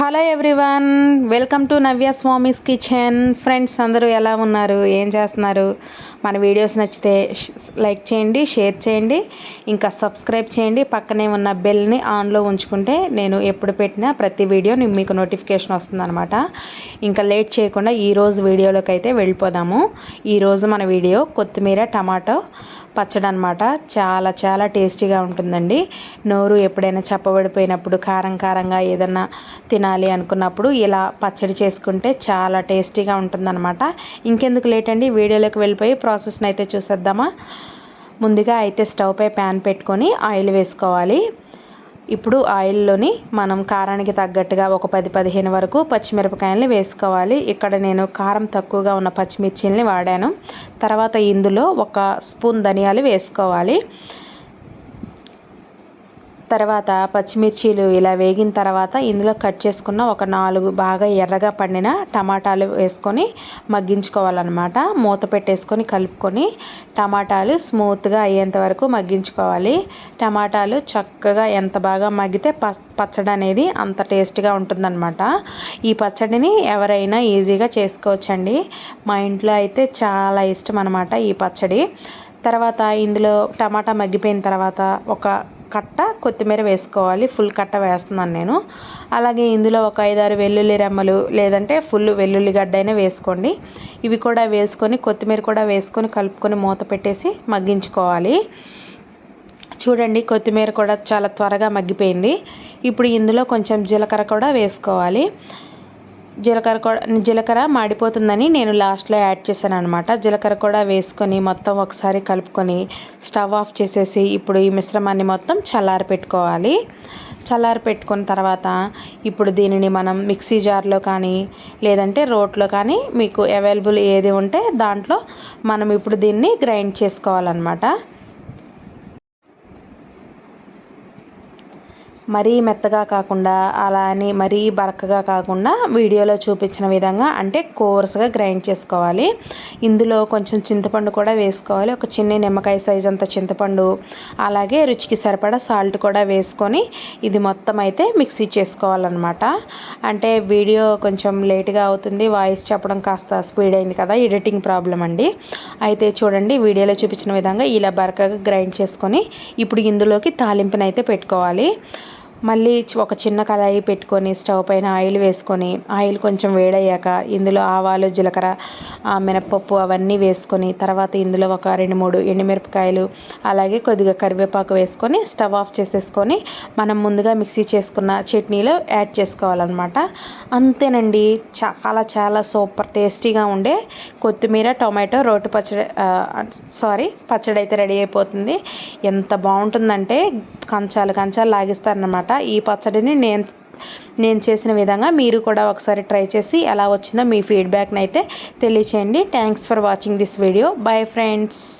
Hello everyone welcome to Navya Swami's kitchen. Friends అందరూ ఎలా ఉన్నారు? ఏం చేస్తున్నారు? మన వీడియోస్ నచ్చితే లైక్ చేయండి షేర్ చేయండి ఇంకా సబ్స్క్రైబ్ చేయండి. పక్కనే ఉన్న బెల్ని ఆన్లో ఉంచుకుంటే నేను ఎప్పుడు పెట్టినా ప్రతి వీడియో మీకు నోటిఫికేషన్ వస్తుందన్నమాట. ఇంకా లేట్ చేయకుండా ఈరోజు వీడియోలోకి అయితే వెళ్ళిపోదాము. ఈరోజు మన వీడియో కొత్తిమీర టమాటో పచ్చడి అనమాట చాలా చాలా టేస్టీగా ఉంటుందండి. నోరు ఎప్పుడైనా చప్పబడిపోయినప్పుడు కారం కారంగా ఏదన్నా తినాలి అనుకున్నప్పుడు ఇలా పచ్చడి చేసుకుంటే చాలా టేస్టీగా ఉంటుందన్నమాట. ఇంకెందుకు లేట్ అండి? వీడియోలోకి వెళ్ళిపోయి ప్రాసెస్ని అయితే చూసేద్దామా. ముందుగా అయితే స్టవ్ పై ప్యాన్ పెట్టుకొని ఆయిల్ వేసుకోవాలి. ఇప్పుడు ఆయిల్లోని మనం కారానికి తగ్గట్టుగా ఒక పది పదిహేను వరకు పచ్చిమిరపకాయలని వేసుకోవాలి. ఇక్కడ నేను కారం తక్కువగా ఉన్న పచ్చిమిర్చిల్ని వాడాను. తర్వాత ఇందులో ఒక స్పూన్ ధనియాలు వేసుకోవాలి. తర్వాత పచ్చిమిర్చీలు ఇలా వేగిన తర్వాత ఇందులో కట్ చేసుకున్న ఒక నాలుగు బాగా ఎర్రగా పండిన టమాటాలు వేసుకొని మగ్గించుకోవాలన్నమాట. మూత పెట్టేసుకొని కలుపుకొని టమాటాలు స్మూత్గా అయ్యేంత వరకు మగ్గించుకోవాలి. టమాటాలు చక్కగా ఎంత బాగా మగ్గితే ప పచ్చడి అనేది అంత టేస్ట్గా ఉంటుందన్నమాట. ఈ పచ్చడిని ఎవరైనా ఈజీగా చేసుకోవచ్చండి. మా ఇంట్లో అయితే చాలా ఇష్టం అనమాట ఈ పచ్చడి. తర్వాత ఇందులో టమాటా మగ్గిపోయిన తర్వాత ఒక కట్ట కొత్తిమీర వేసుకోవాలి. ఫుల్ కట్ట వేస్తున్నాను నేను. అలాగే ఇందులో ఒక ఐదారు వెల్లుల్లి రెమ్మలు లేదంటే ఫుల్ వెల్లుల్లి గడ్డ అయినా వేసుకోండి. ఇవి కూడా వేసుకొని కొత్తిమీర కూడా వేసుకొని కలుపుకొని మూత పెట్టేసి మగ్గించుకోవాలి. చూడండి కొత్తిమీర కూడా చాలా త్వరగా మగ్గిపోయింది. ఇప్పుడు ఇందులో కొంచెం జీలకర్ర కూడా వేసుకోవాలి. జీలకర్ర కూడా జీలకర్ర మాడిపోతుందని నేను లాస్ట్లో యాడ్ చేశాను అనమాట జీలకర్ర కూడా వేసుకొని మొత్తం ఒకసారి కలుపుకొని స్టవ్ ఆఫ్ చేసేసి ఇప్పుడు ఈ మిశ్రమాన్ని మొత్తం చల్లారి పెట్టుకోవాలి. చల్లారి పెట్టుకున్న తర్వాత ఇప్పుడు దీనిని మనం మిక్సీ జార్లో కానీ లేదంటే రోట్లో కానీ మీకు అవైలబుల్ ఏది ఉంటే దాంట్లో మనం ఇప్పుడు దీన్ని గ్రైండ్ చేసుకోవాలన్నమాట. మరీ మెత్తగా కాకుండా అలా అని మరీ బరకగా కాకుండా వీడియోలో చూపించిన విధంగా అంటే కోర్స్గా గ్రైండ్ చేసుకోవాలి. ఇందులో కొంచెం చింతపండు కూడా వేసుకోవాలి. ఒక చిన్న నిమ్మకాయ సైజ్ అంత చింతపండు అలాగే రుచికి సరిపడా సాల్ట్ కూడా వేసుకొని ఇది మొత్తం అయితే మిక్సీ చేసుకోవాలన్నమాట. అంటే వీడియో కొంచెం లేట్గా అవుతుంది వాయిస్ చెప్పడం కాస్త స్పీడ్ అయింది కదా ఎడిటింగ్ ప్రాబ్లం అండి. అయితే చూడండి వీడియోలో చూపించిన విధంగా ఇలా బరకగా గ్రైండ్ చేసుకొని ఇప్పుడు ఇందులోకి తాలింపునైతే పెట్టుకోవాలి. మళ్ళీ ఒక చిన్న కళాయి పెట్టుకొని స్టవ్ పైన ఆయిల్ వేసుకొని ఆయిల్ కొంచెం వేడయ్యాక ఇందులో ఆవాలు జీలకర్ర మినప్పప్పు అవన్నీ వేసుకొని తర్వాత ఇందులో ఒక రెండు మూడు ఎండుమిరపకాయలు అలాగే కొద్దిగా కరివేపాకు వేసుకొని స్టవ్ ఆఫ్ చేసేసుకొని మనం ముందుగా మిక్సీ చేసుకున్న చట్నీలో యాడ్ చేసుకోవాలన్నమాట. అంతేనండి. చాలా చాలా సూపర్ టేస్టీగా ఉండే కొత్తిమీర టొమాటో రోటి పచ్చడి సారీ పచ్చడి అయితే రెడీ అయిపోతుంది. ఎంత బాగుంటుందంటే కంచాలు కంచాలు లాగిస్తారనమాట ఈ పచ్చడిని నేను నేను చేసిన విధంగా మీరు కూడా ఒకసారి ట్రై చేసి ఎలా వచ్చిందో మీ ఫీడ్బ్యాక్ని అయితే తెలియచేయండి. Thanks for watching this video bye friends